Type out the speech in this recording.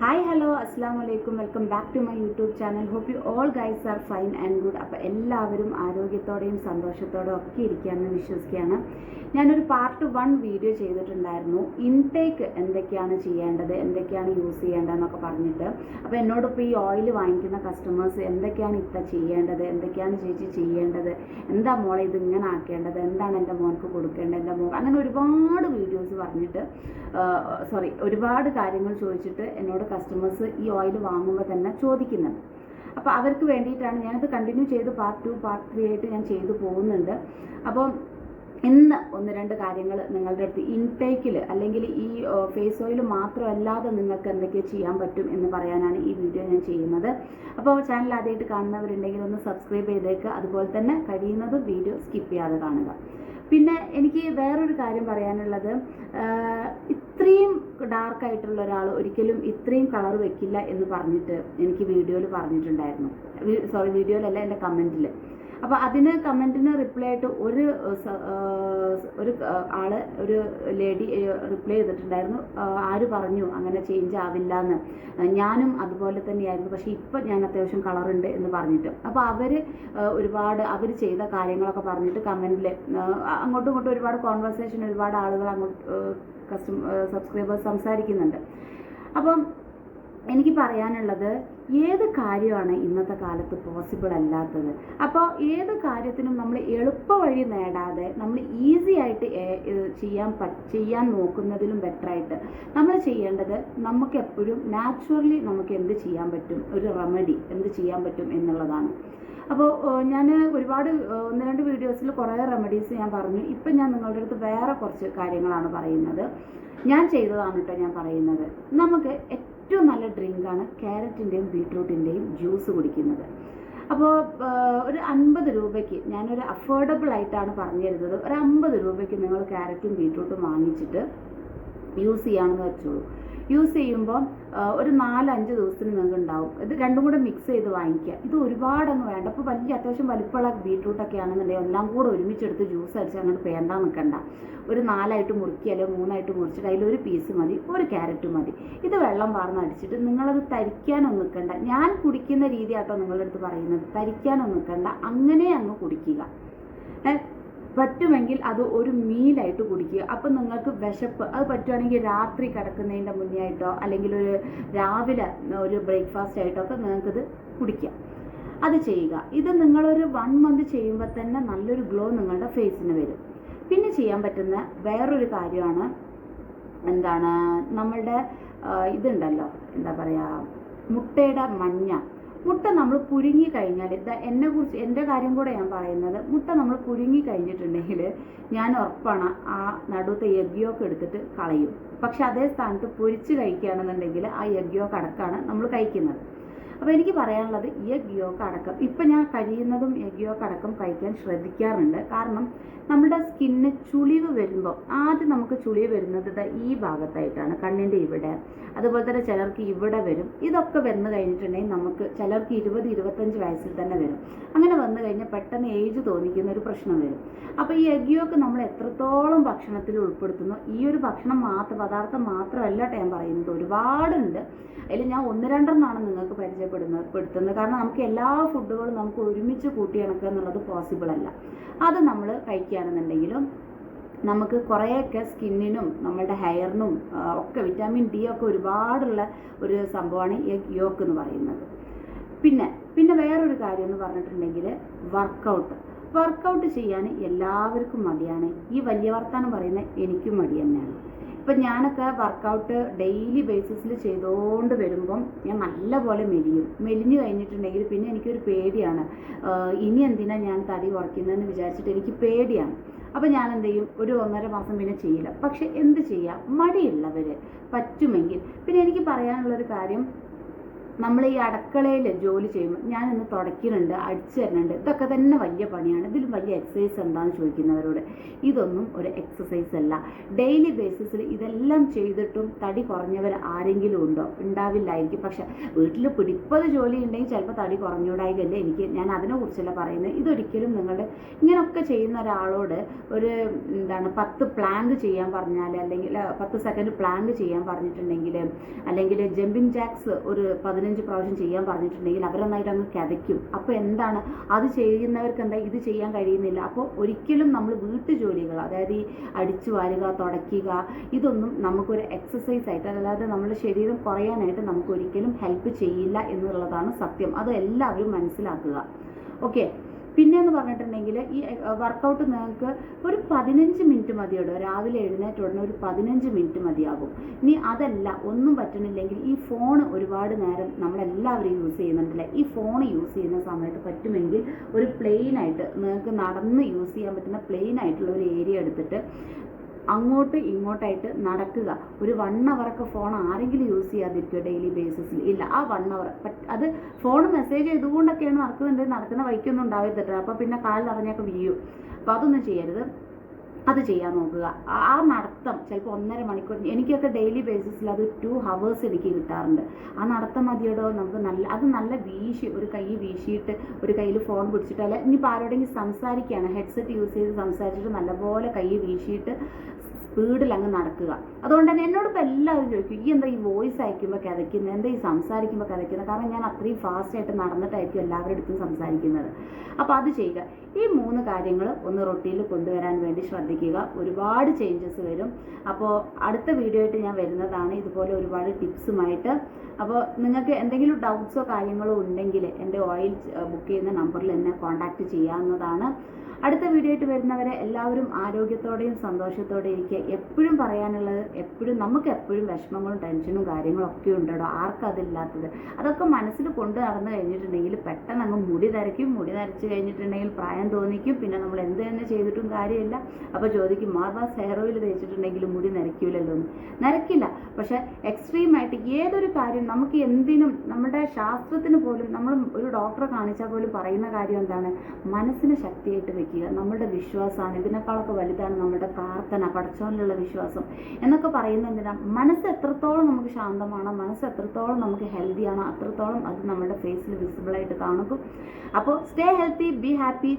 Hi hello അസ്സാം വലൈക്കും welcome back to my YouTube channel hope you all guys are fine and good അപ്പോൾ എല്ലാവരും ആരോഗ്യത്തോടെയും സന്തോഷത്തോടെയും ഒക്കെ ഇരിക്കുകയെന്ന് വിശ്വസിക്കുകയാണ്. ഞാനൊരു പാർട്ട് വൺ വീഡിയോ ചെയ്തിട്ടുണ്ടായിരുന്നു. ഇൻടേക്ക് എന്തൊക്കെയാണ് ചെയ്യേണ്ടത് എന്തൊക്കെയാണ് യൂസ് ചെയ്യേണ്ടതെന്നൊക്കെ പറഞ്ഞിട്ട്. അപ്പോൾ എന്നോടൊപ്പം ഈ ഓയിൽ വാങ്ങിക്കുന്ന കസ്റ്റമേഴ്സ് എന്തൊക്കെയാണ് ഇത്ത ചെയ്യേണ്ടത് എന്തൊക്കെയാണ് ചേച്ചി ചെയ്യേണ്ടത് എന്താ മോളെ ഇത് ഇങ്ങനെ ആക്കേണ്ടത് എന്താണ് എന്റെ മോൾക്ക് കൊടുക്കേണ്ടത് എന്റെ മോൾ അങ്ങനെ ഒരുപാട് വീഡിയോസ് പറഞ്ഞിട്ട് സോറി ഒരുപാട് കാര്യങ്ങൾ ചോദിച്ചിട്ട് എന്നോട് കസ്റ്റമേഴ്സ് ഈ ഓയിൽ വാങ്ങുമ്പോൾ തന്നെ ചോദിക്കുന്നുണ്ട്. അപ്പോൾ അവർക്ക് വേണ്ടിയിട്ടാണ് ഞാനത് കണ്ടിന്യൂ ചെയ്ത് പാർട്ട് ടു പാർട്ട് ത്രീ ആയിട്ട് ഞാൻ ചെയ്തു പോകുന്നുണ്ട്. അപ്പോൾ ഇന്ന് ഒന്ന് രണ്ട് കാര്യങ്ങൾ നിങ്ങളുടെ അടുത്ത് ഇൻടേക്കിൽ അല്ലെങ്കിൽ ഈ ഫേസ് ഓയിൽ മാത്രമല്ലാതെ നിങ്ങൾക്ക് എന്തൊക്കെ ചെയ്യാൻ പറ്റും എന്ന് പറയാനാണ് ഈ വീഡിയോ ഞാൻ ചെയ്യുന്നത്. അപ്പോൾ ചാനൽ ആദ്യമായിട്ട് കാണുന്നവരുണ്ടെങ്കിൽ ഒന്ന് സബ്സ്ക്രൈബ് ചെയ്തേക്കുക അതുപോലെ തന്നെ കഴിയുന്നതും വീഡിയോ സ്കിപ്പ് ചെയ്യാതെ കാണുക. പിന്നെ എനിക്ക് വേറൊരു കാര്യം പറയാനുള്ളത്. ഇത്രയും ഡാർക്ക് ആയിട്ടുള്ള ഒരാൾ ഒരിക്കലും ഇത്രയും കളർ വെക്കില്ല എന്ന് പറഞ്ഞിട്ട് എനിക്ക് വീഡിയോയിൽ പറഞ്ഞിട്ടുണ്ടായിരുന്നു. സോറി വീഡിയോയിലല്ല എന്റെ കമന്റിൽ അപ്പോൾ അതിന് കമന്റിന് റിപ്ലൈ ആയിട്ട് ഒരു ഒരു ആൾ ഒരു ലേഡി റിപ്ലൈ ചെയ്തിട്ടുണ്ടായിരുന്നു. ആര് പറഞ്ഞു അങ്ങനെ ചേഞ്ച് ആവില്ല എന്ന് ഞാനും അതുപോലെ തന്നെയായിരുന്നു. പക്ഷേ ഇപ്പം ഞാൻ അത്യാവശ്യം ഉണ്ട് എന്ന് പറഞ്ഞിട്ട്. അപ്പോൾ അവർ ഒരുപാട് അവർ ചെയ്ത കാര്യങ്ങളൊക്കെ പറഞ്ഞിട്ട് കമന്റിൽ അങ്ങോട്ടും ഇങ്ങോട്ടും ഒരുപാട് കോൺവെർസേഷൻ ഒരുപാട് ആളുകൾ അങ്ങോട്ട് കസ്റ്റമർ സബ്സ്ക്രൈബേഴ്സ് സംസാരിക്കുന്നുണ്ട്. അപ്പം എനിക്ക് പറയാനുള്ളത് ഏത് കാര്യമാണ് ഇന്നത്തെ കാലത്ത് പോസിബിൾ അല്ലാത്തത്? അപ്പോൾ ഏത് കാര്യത്തിനും നമ്മൾ എളുപ്പ വഴി നേടാതെ നമ്മൾ ഈസി ആയിട്ട് ചെയ്യാൻ ചെയ്യാൻ നോക്കുന്നതിലും ബെറ്ററായിട്ട് നമ്മൾ ചെയ്യേണ്ടത് നമുക്ക് എപ്പോഴും നാച്ചുറലി നമുക്ക് എന്ത് ചെയ്യാൻ പറ്റും? ഒരു റെമഡി എന്ത് ചെയ്യാൻ പറ്റും എന്നുള്ളതാണ്. അപ്പോൾ ഞാൻ ഒരുപാട് ഒന്ന് രണ്ട് വീഡിയോസിൽ കുറേ റെമഡീസ് ഞാൻ പറഞ്ഞു. ഇപ്പം ഞാൻ നിങ്ങളുടെ അടുത്ത് വേറെ കുറച്ച് കാര്യങ്ങളാണ് പറയുന്നത്. ഞാൻ ചെയ്തതാണ് കേട്ടോ ഞാൻ പറയുന്നത്. നമുക്ക് ഏറ്റവും നല്ല ഡ്രിങ്കാണ് ക്യാരറ്റിന്റെയും ബീട്രൂട്ടിന്റെയും ജ്യൂസ് കുടിക്കുന്നത്. അപ്പോൾ ഒരു അൻപത് രൂപയ്ക്ക് ഞാനൊരു അഫോർഡബിൾ ആയിട്ടാണ് പറഞ്ഞു തരുന്നത് ഒരു അമ്പത് രൂപയ്ക്ക് നിങ്ങൾ ക്യാരറ്റും ബീട്രൂട്ടും വാങ്ങിച്ചിട്ട് യൂസ് ചെയ്യുകയാണെന്ന് വെച്ചോളൂ. യൂസ് ചെയ്യുമ്പോൾ ഒരു നാലഞ്ച് ദിവസത്തിന് നിങ്ങൾക്ക് ഉണ്ടാവും. ഇത് രണ്ടും കൂടെ മിക്സ് ചെയ്ത് വാങ്ങിക്കുക. ഇത് ഒരുപാടങ്ങ് വേണ്ട. അപ്പോൾ വലിയ അത്യാവശ്യം വലിപ്പമുള്ള ബീട്രൂട്ടൊക്കെ ആണെന്നുണ്ടെങ്കിൽ എല്ലാം കൂടെ ഒരുമിച്ചെടുത്ത് ജ്യൂസ് അടിച്ച് അങ്ങോട്ട് പേണ്ട നിൽക്കണ്ട ഒരു നാലായിട്ട് മുറിക്കുക അല്ലെങ്കിൽ മൂന്നായിട്ട് മുറിച്ചിട്ട് അതിലൊരു പീസ് മതി. ഒരു ക്യാരറ്റ് മതി. ഇത് വെള്ളം വാർന്ന് അടിച്ചിട്ട് നിങ്ങളത് തരിക്കാനൊന്നും നിൽക്കണ്ട ഞാൻ കുടിക്കുന്ന രീതിയാട്ടോ നിങ്ങളുടെ അടുത്ത് പറയുന്നത്. തരിക്കാനൊന്നും നിൽക്കണ്ട അങ്ങനെ അങ്ങ് കുടിക്കുക. പറ്റുമെങ്കിൽ അത് ഒരു മീലായിട്ട് കുടിക്കുക. അപ്പം നിങ്ങൾക്ക് വിശപ്പ് അത് പറ്റുവാണെങ്കിൽ രാത്രി കിടക്കുന്നതിന്റെ മുന്നേ ആയിട്ടോ അല്ലെങ്കിൽ ഒരു രാവിലെ ഒരു ബ്രേക്ക്ഫാസ്റ്റ് ആയിട്ടോ ഒക്കെ നിങ്ങൾക്കിത് കുടിക്കാം. അത് ചെയ്യുക. ഇത് നിങ്ങളൊരു വൺ മന്ത് ചെയ്യുമ്പോൾ തന്നെ നല്ലൊരു ഗ്ലോ നിങ്ങളുടെ ഫേസിന് വരും. പിന്നെ ചെയ്യാൻ പറ്റുന്ന വേറൊരു കാര്യമാണ് എന്താണ് നമ്മളുടെ ഇതുണ്ടല്ലോ എന്താ പറയുക മുട്ടയുടെ മഞ്ഞ. മുട്ട നമ്മൾ പുരുങ്ങി കഴിഞ്ഞാൽ ഇത് എന്നെ കുറിച്ച് എന്റെ കാര്യം കൂടെ ഞാൻ പറയുന്നത് മുട്ട നമ്മൾ പുരുങ്ങി കഴിഞ്ഞിട്ടുണ്ടെങ്കിൽ ഞാൻ ഉറപ്പാണ് ആ നടുത്തെ യജ്ഞമൊക്കെ എടുത്തിട്ട് കളയും. പക്ഷെ അതേ സ്ഥാനത്ത് പൊരിച്ച് കഴിക്കുകയാണെന്നുണ്ടെങ്കിൽ ആ എഗ് യോക്ക് അടക്കമാണ് നമ്മൾ കഴിക്കുന്നത്. അപ്പോൾ എനിക്ക് പറയാനുള്ളത് എഗ് യോക്ക് അടക്കം. ഇപ്പം ഞാൻ കഴിയുന്നതും എഗ് യോക്ക് അടക്കം കഴിക്കാൻ ശ്രദ്ധിക്കാറുണ്ട്. കാരണം നമ്മുടെ സ്കിന്നിന് ചുളിവ് വരുമ്പോൾ ആദ്യം നമുക്ക് ചുളിവ് വരുന്നത് ഈ ഭാഗത്തായിട്ടാണ് കണ്ണിന്റെ ഇവിടെ. അതുപോലെ തന്നെ ചിലർക്ക് ഇവിടെ വരും. ഇതൊക്കെ വന്നു കഴിഞ്ഞിട്ടുണ്ടെങ്കിൽ നമുക്ക് ചിലർക്ക് ഇരുപത് ഇരുപത്തഞ്ച് വയസ്സിൽ തന്നെ വരും. അങ്ങനെ വന്നു കഴിഞ്ഞാൽ പെട്ടെന്ന് ഏജ് തോന്നിക്കുന്ന ഒരു പ്രശ്നം വരും. അപ്പോൾ ഈ എഗ് നമ്മൾ എത്രത്തോളം ഭക്ഷണത്തിൽ ഉൾപ്പെടുത്തുന്നു? ഈ ഒരു ഭക്ഷണം മാത്രം പദാർത്ഥം മാത്രമല്ല ഞാൻ പറയുന്നത്. ഒരുപാടുണ്ട്. അതിൽ ഞാൻ ഒന്ന് രണ്ടെണ്ണമാണ് നിങ്ങൾക്ക് പരിചയപ്പെടുന്നത് പെടുത്തുന്നത് കാരണം നമുക്ക് എല്ലാ ഫുഡുകളും നമുക്ക് ഒരുമിച്ച് കൂട്ടി ഇണക്കുക എന്നുള്ളത് പോസിബിൾ അല്ല. അത് നമ്മൾ കഴിക്കുകയാണെന്നുണ്ടെങ്കിലും നമുക്ക് കുറേയൊക്കെ സ്കിന്നിനും നമ്മളുടെ ഹെയറിനും ഒക്കെ വിറ്റാമിൻ ഡി ഒക്കെ ഒരുപാടുള്ള ഒരു സംഭവമാണ് യോക്ക് എന്ന് പറയുന്നത്. പിന്നെ പിന്നെ വേറൊരു കാര്യം എന്ന് പറഞ്ഞിട്ടുണ്ടെങ്കിൽ വർക്കൗട്ട് വർക്കൗട്ട് ചെയ്യാൻ എല്ലാവർക്കും മടിയാണ്. ഈ വലിയ വർത്താനം പറയുന്ന എനിക്കും മടി തന്നെയാണ്. ഇപ്പം ഞാനൊക്കെ വർക്കൗട്ട് ഡെയിലി ബേസിസിൽ ചെയ്തുകൊണ്ട് വരുമ്പം ഞാൻ നല്ലപോലെ മെലിയും. മെലിഞ്ഞു കഴിഞ്ഞിട്ടുണ്ടെങ്കിൽ പിന്നെ എനിക്കൊരു പേടിയാണ്. ഇനി എന്തിനാണ് ഞാൻ തടി കുറയ്ക്കുന്നതെന്ന് വിചാരിച്ചിട്ട് എനിക്ക് പേടിയാണ്. അപ്പം ഞാൻ എന്ത് ചെയ്യും ഒരു ഒന്നര മാസം പിന്നെ ചെയ്യില്ല. പക്ഷെ എന്ത് ചെയ്യാം? മടിയുള്ളവർ പറ്റുമെങ്കിൽ. പിന്നെ എനിക്ക് പറയാനുള്ളൊരു കാര്യം നമ്മൾ ഈ അടുക്കളയിൽ ജോലി ചെയ്യുമ്പോൾ ഞാൻ ഇന്ന് തുടയ്ക്കുന്നുണ്ട് അടിച്ചു തരുന്നുണ്ട് ഇതൊക്കെ തന്നെ വലിയ പണിയാണ്. ഇതിലും വലിയ എക്സസൈസ് എന്താണെന്ന് ചോദിക്കുന്നവരോട്. ഇതൊന്നും ഒരു എക്സസൈസ് അല്ല. ഡെയിലി ബേസിസിൽ ഇതെല്ലാം ചെയ്തിട്ടും തടി കുറഞ്ഞവർ ആരെങ്കിലും ഉണ്ടോ? ഉണ്ടാവില്ലായിരിക്കും. പക്ഷെ വീട്ടിൽ പിടിപ്പത് ജോലി ഉണ്ടെങ്കിൽ ചിലപ്പോൾ തടി കുറഞ്ഞൂടായികല്ല എനിക്ക് ഞാൻ അതിനെക്കുറിച്ചല്ല പറയുന്നത്. ഇതൊരിക്കലും നിങ്ങൾ ഇങ്ങനെയൊക്കെ ചെയ്യുന്ന ഒരാളോട് ഒരു എന്താണ് പത്ത് പ്ലാങ്ക് ചെയ്യാൻ പറഞ്ഞാൽ അല്ലെങ്കിൽ പത്ത് സെക്കൻഡ് പ്ലാങ്ക് ചെയ്യാൻ പറഞ്ഞിട്ടുണ്ടെങ്കിൽ അല്ലെങ്കിൽ ജമ്പിങ് ജാക്സ് ഒരു പതിനഞ്ച് പ്രാവശ്യം ചെയ്യാൻ പറഞ്ഞിട്ടുണ്ടെങ്കിൽ അവരൊന്നായിട്ട് അങ്ങ് കിതയ്ക്കും. അപ്പോൾ എന്താണ്? അത് ചെയ്യുന്നവർക്ക് എന്താ? ഇത് ചെയ്യാൻ കഴിയുന്നില്ല. അപ്പോൾ ഒരിക്കലും നമ്മൾ വീട്ടു ജോലികൾ അതായത് ഈ അടിച്ചു വാരുക തുടയ്ക്കുക ഇതൊന്നും നമുക്കൊരു എക്സസൈസ് ആയിട്ട് അല്ലാതെ നമ്മുടെ ശരീരം കുറയാനായിട്ട് നമുക്ക് ഒരിക്കലും ഹെൽപ്പ് ചെയ്യില്ല എന്നുള്ളതാണ് സത്യം. അത് എല്ലാവരും മനസ്സിലാക്കുക. ഓക്കെ പിന്നെ എന്ന് പറഞ്ഞിട്ടുണ്ടെങ്കിൽ ഈ വർക്കൗട്ട് നിങ്ങൾക്ക് ഒരു പതിനഞ്ച് മിനിറ്റ് മതിയുള്ളൂ രാവിലെ എഴുന്നേറ്റ ഉടനെ ഒരു പതിനഞ്ച് മിനിറ്റ് മതിയാകും. ഇനി അതല്ല ഒന്നും പറ്റണില്ലെങ്കിൽ ഈ ഫോൺ ഒരുപാട് നേരം നമ്മളെല്ലാവരും യൂസ് ചെയ്യുന്നുണ്ടല്ലേ? ഈ ഫോൺ യൂസ് ചെയ്യുന്ന സമയത്ത് പറ്റുമെങ്കിൽ ഒരു പ്ലെയിൻ ആയിട്ട് നിങ്ങൾക്ക് നടന്ന് യൂസ് ചെയ്യാൻ പറ്റുന്ന പ്ലെയിൻ ആയിട്ടുള്ള ഒരു ഏരിയ എടുത്തിട്ട് അങ്ങോട്ട് ഇങ്ങോട്ടായിട്ട് നടക്കുക. ഒരു വൺ അവറൊക്കെ ഫോൺ ആരെങ്കിലും യൂസ് ചെയ്യാതിരിക്കുക ഡെയിലി ബേസിസിൽ ഇല്ല ആ വൺ അവർ അത് ഫോൺ മെസ്സേജ് ചെയ്തുകൊണ്ടൊക്കെയാണ് നടക്കുന്നുണ്ടെങ്കിൽ നടക്കുന്ന വഴിക്കൊന്നും ഉണ്ടാവരുത് അപ്പോൾ പിന്നെ കാലിൽ അറിഞ്ഞൊക്കെ വീഴും. അപ്പോൾ അതൊന്നും ചെയ്യരുത്. അത് ചെയ്യാൻ നോക്കുക. ആ- നടത്തം ചിലപ്പോൾ ഒന്നര മണിക്കൂർ എനിക്കൊക്കെ ഡെയിലി ബേസിസിൽ അത് ടു ഹവേഴ്സ് എനിക്ക് കിട്ടാറുണ്ട്. ആ നടത്തം മതിയോടോ? നമുക്ക് നല്ല അത് നല്ല വീശി ഒരു കൈ വീശിയിട്ട് ഒരു കയ്യിൽ ഫോൺ പിടിച്ചിട്ട് അല്ല ഇനിയിപ്പോൾ ആരോടെങ്കിലും സംസാരിക്കുകയാണ്. ഹെഡ്സെറ്റ് യൂസ് ചെയ്ത് സംസാരിച്ചിട്ട് നല്ലപോലെ കൈ വീശിയിട്ട് സ്പീഡിൽ അങ്ങ് നടക്കുക. അതുകൊണ്ട് തന്നെ എന്നോട് ഇപ്പോൾ എല്ലാവരും ചോദിക്കും ഈ എന്താ ഈ വോയിസ് അയക്കുമ്പോൾ കിതയ്ക്കുന്നത് എന്താ ഈ സംസാരിക്കുമ്പോൾ കിതയ്ക്കുന്നത് കാരണം ഞാൻ അത്രയും ഫാസ്റ്റായിട്ട് നടന്നിട്ടായിരിക്കും എല്ലാവരുടെ അടുത്തും സംസാരിക്കുന്നത്. അപ്പോൾ അത് ചെയ്യുക. ഈ മൂന്ന് കാര്യങ്ങൾ ഒന്ന് റൊട്ടീനിൽ കൊണ്ടുവരാൻ വേണ്ടി ശ്രദ്ധിക്കുക. ഒരുപാട് ചേഞ്ചസ് വരും. അപ്പോൾ അടുത്ത വീഡിയോ ആയിട്ട് ഞാൻ വരുന്നതാണ് ഇതുപോലെ ഒരുപാട് ടിപ്സുമായിട്ട്. അപ്പോൾ നിങ്ങൾക്ക് എന്തെങ്കിലും ഡൗട്ട്സോ കാര്യങ്ങളോ ഉണ്ടെങ്കിൽ എന്റെ ഓയിൽ ബുക്ക് ചെയ്യുന്ന നമ്പറിൽ എന്നെ കോൺടാക്റ്റ് ചെയ്യാവുന്നതാണ്. അടുത്ത വീഡിയോ ആയിട്ട് വരുന്നവരെ എല്ലാവരും ആരോഗ്യത്തോടെയും സന്തോഷത്തോടെ ഇരിക്കുക. എപ്പോഴും പറയാനുള്ളത് എപ്പോഴും നമുക്ക് എപ്പോഴും വിഷമങ്ങളും ടെൻഷനും കാര്യങ്ങളും ഒക്കെ ഉണ്ടോ ആർക്കതില്ലാത്തത് അതൊക്കെ മനസ്സിൽ കൊണ്ടു നടന്നു കഴിഞ്ഞിട്ടുണ്ടെങ്കിൽ പെട്ടെന്ന് അങ്ങ് മുടി നരയ്ക്കും. മുടി നരച്ച് കഴിഞ്ഞിട്ടുണ്ടെങ്കിൽ പ്രായം തോന്നിക്കും. പിന്നെ നമ്മൾ എന്ത് തന്നെ ചെയ്തിട്ടും കാര്യമില്ല. അപ്പോൾ ചോദിക്കും മാർബാസ് ഹെയർ ഓയിൽ തേച്ചിട്ടുണ്ടെങ്കിൽ മുടി നരയ്ക്കൂലല്ലോ എന്ന്. നരക്കില്ല പക്ഷേ എക്സ്ട്രീം ആയിട്ട് ഏതൊരു കാര്യം നമുക്ക് എന്തിനും നമ്മുടെ ശാസ്ത്രത്തിന് പോലും നമ്മൾ ഒരു ഡോക്ടറെ കാണിച്ചാൽ പോലും പറയുന്ന കാര്യം എന്താണ്? മനസ്സിന് ശക്തിയായിട്ട് വെക്കുക നമ്മുടെ വിശ്വാസമാണ്. ഇതിനേക്കാളൊക്കെ വലുതാണ് നമ്മുടെ പ്രാർത്ഥന പടച്ചോനിലുള്ള വിശ്വാസം എന്നൊക്കെ പറയുന്നത് മനസ്സ് എത്രത്തോളം നമുക്ക് ശാന്തമാണ് മനസ്സ് എത്രത്തോളം നമുക്ക് ഹെൽത്തിയാണ് അത്രത്തോളം അത് നമ്മുടെ ഫേസിൽ വിസിബിളായിട്ട് കാണും അപ്പോൾ സ്റ്റേ ഹെൽത്തി ബി ഹാപ്പി